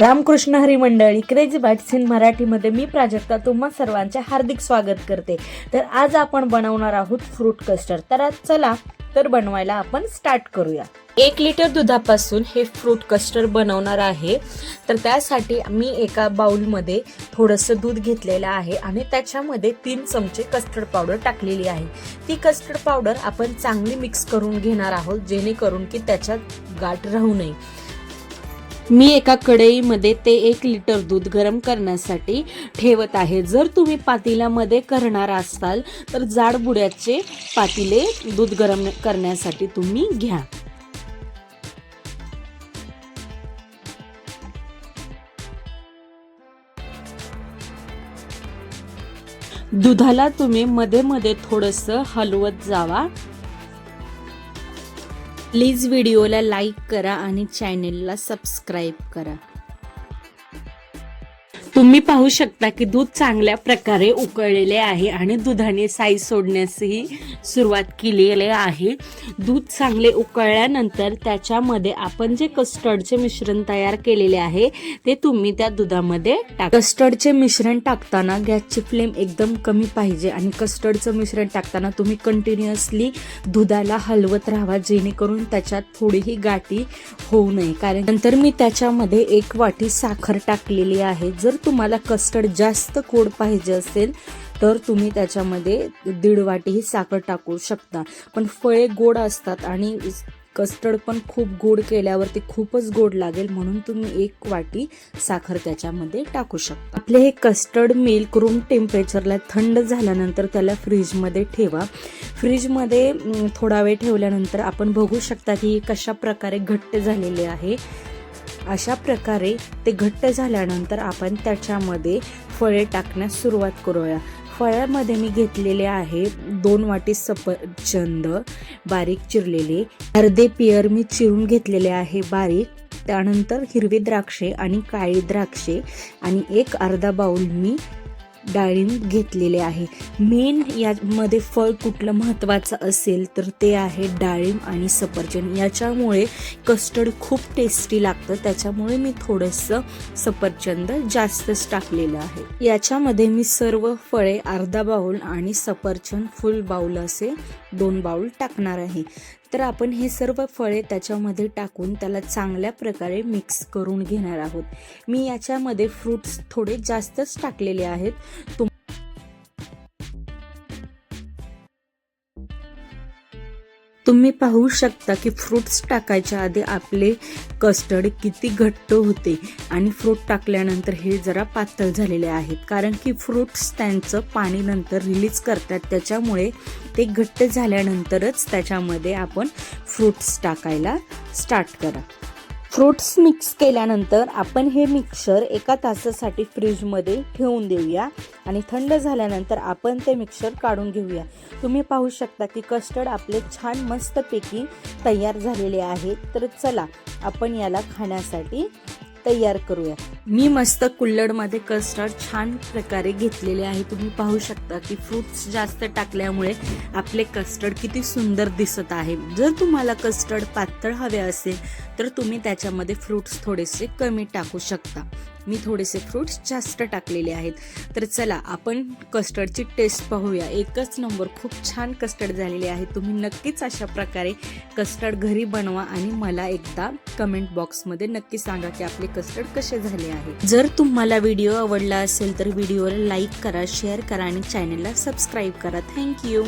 रामकृष्ण हरी मंडळी crazy bites in मराठीमध्ये मी प्राजक्ता तुम्हा सर्वांचे हार्दिक स्वागत करते. तर आज आपण बनवणार आहोत फ्रूट कस्टर्ड तर आज चला तर बनवायला आपण स्टार्ट करूया. एक लिटर दुधापासून हे फ्रूट कस्टर्ड बनवणार आहे. तर त्यासाठी मी एका बाउलमध्ये थोडंसं दूध घेतलेलं आहे आणि त्याच्यामध्ये तीन चमचे कस्टर्ड पावडर टाकलेली आहे. ती कस्टर्ड पावडर आपण चांगली मिक्स करून घेणार आहोत जेणेकरून की त्याच्यात गाठ राहू नये. मी एका कढईमध्ये ते एक लिटर दूध गरम करण्यासाठी ठेवत आहे. जर तुम्ही पातेल्यामध्ये करणार असाल तर जाड बुड्याचे पातिले दूध गरम करण्यासाठी तुम्ही घ्या. दुधाला तुम्ही मध्ये मध्ये थोडंसं हलवत जावा. प्लीज व्हिडिओला लाईक करा आणि चॅनेलला सबस्क्राईब करा. तुम्ही पाहू शकता की दूध चांगल्या प्रकारे उकळलेले आहे आणि दुधाने साई सोडण्यासही सुरुवात केलेली आहे. दूध चांगले उकळल्यानंतर त्याच्यामध्ये आपण जे कस्टर्डचे मिश्रण तयार केलेले आहे ते तुम्ही त्या दुधामध्ये टाक कस्टर्डचे मिश्रण टाकताना गॅसची फ्लेम एकदम कमी पाहिजे आणि कस्टर्डचं मिश्रण टाकताना तुम्ही कंटिन्युअसली दुधाला हलवत राहा जेणेकरून त्याच्यात थोडीही गाठी होऊ नये. कारण नंतर मी त्याच्यामध्ये एक वाटी साखर टाकलेली आहे. जर तुम्हाला कस्टर्ड जास्त गोड पाहिजे असेल तर तुम्ही त्याच्यामध्ये दीड वाटी ही साखर टाकू शकता. पण फळे गोड असतात आणि कस्टर्ड पण खूप गोड केल्यावरती खूपच गोड लागेल म्हणून तुम्ही एक वाटी साखर त्याच्यामध्ये टाकू शकता. आपले हे कस्टर्ड मिल्क रूम टेम्परेचरला थंड झाल्यानंतर त्याला फ्रीजमध्ये ठेवा. फ्रीजमध्ये थोडा वेळ ठेवल्यानंतर आपण बघू शकता की कशा प्रकारे घट्ट झालेले आहे. अशा प्रकारे ते घट्ट झाल्यानंतर आपण त्याच्यामध्ये फळे टाकण्यास सुरुवात करूया. फळ्यामध्ये मी घेतलेले आहे दोन वाटी सफरचंद बारीक चिरलेले. अर्धे पियर मी चिरून घेतलेले आहे बारीक. त्यानंतर हिरवी द्राक्षे आणि काळी द्राक्षे आणि एक अर्धा बाउल मी डाळिंब घेतलेले आहे. मेन यामध्ये फळ कुठलं महत्त्वाचं असेल तर ते आहे डाळिंब आणि सफरचंद. याच्यामुळे कस्टर्ड खूप टेस्टी लागतं. त्याच्यामुळे मी थोडंसं सफरचंद जास्तच टाकलेलं आहे. याच्यामध्ये मी सर्व फळे अर्धा बाउल आणि सफरचंद फुल बाऊल असे दोन बाउल टाकणार आहे. तर आपण हे सर्व फळे त्याच्यामध्ये टाकून त्याला चांगल्या प्रकारे मिक्स करून घेणार आहोत. मी याच्यामध्ये फ्रुट्स थोडे जास्तच टाकलेले आहेत. तुम तुम्ही पाहू शकता की फ्रुट्स टाकायच्या आधी आपले कस्टर्ड किती घट्ट होते आणि फ्रूट टाकल्यानंतर हे जरा पातळ झालेले आहेत. कारण की फ्रुट्स त्यांचं पाणी नंतर रिलीज करतात. त्याच्यामुळे ते घट्ट झाल्यानंतरच त्याच्यामध्ये आपण फ्रुट्स टाकायला स्टार्ट करा. फ्रुट्स मिक्स केल्यानंतर आपण हे मिक्सर एका तासासाठी फ्रीजमध्ये ठेवून देऊया आणि थंड झाल्यानंतर आपण ते मिक्सर काढून घेऊया. तुम्ही पाहू शकता की कस्टर्ड आपले छान मस्तपैकी तयार झालेले आहेत. तर चला आपण याला खाण्यासाठी तयार करूया. मी मस्त कुल्लडमध्ये कस्टर्ड छान प्रकारे घेतलेले आहे. तुम्ही पाहू शकता की फ्रुट्स जास्त टाकल्यामुळे आपले कस्टर्ड किती सुंदर दिसत आहे. जर तुम्हाला कस्टर्ड पातळ हवे असेल तर तुम्ही त्याच्यामध्ये फ्रुट्स थोडेसे कमी टाकू शकता. मी थोडेसे फ्रुट्स जास्त टाकलेले आहेत. तर चला आपण कस्टर्डची टेस्ट पाहूया. एकच नंबर खूप छान कस्टर्ड झालेले आहे. तुम्ही नक्कीच अशा प्रकारे कस्टर्ड घरी बनवा आणि मला एकदा कमेंट बॉक्समध्ये नक्की सांगा की आपले कस्टर्ड कसे झाले आहे. जर तुम्हाला व्हिडिओ आवडला असेल तर व्हिडिओला लाईक करा शेअर करा आणि चॅनलला सबस्क्राईब करा. थँक्यू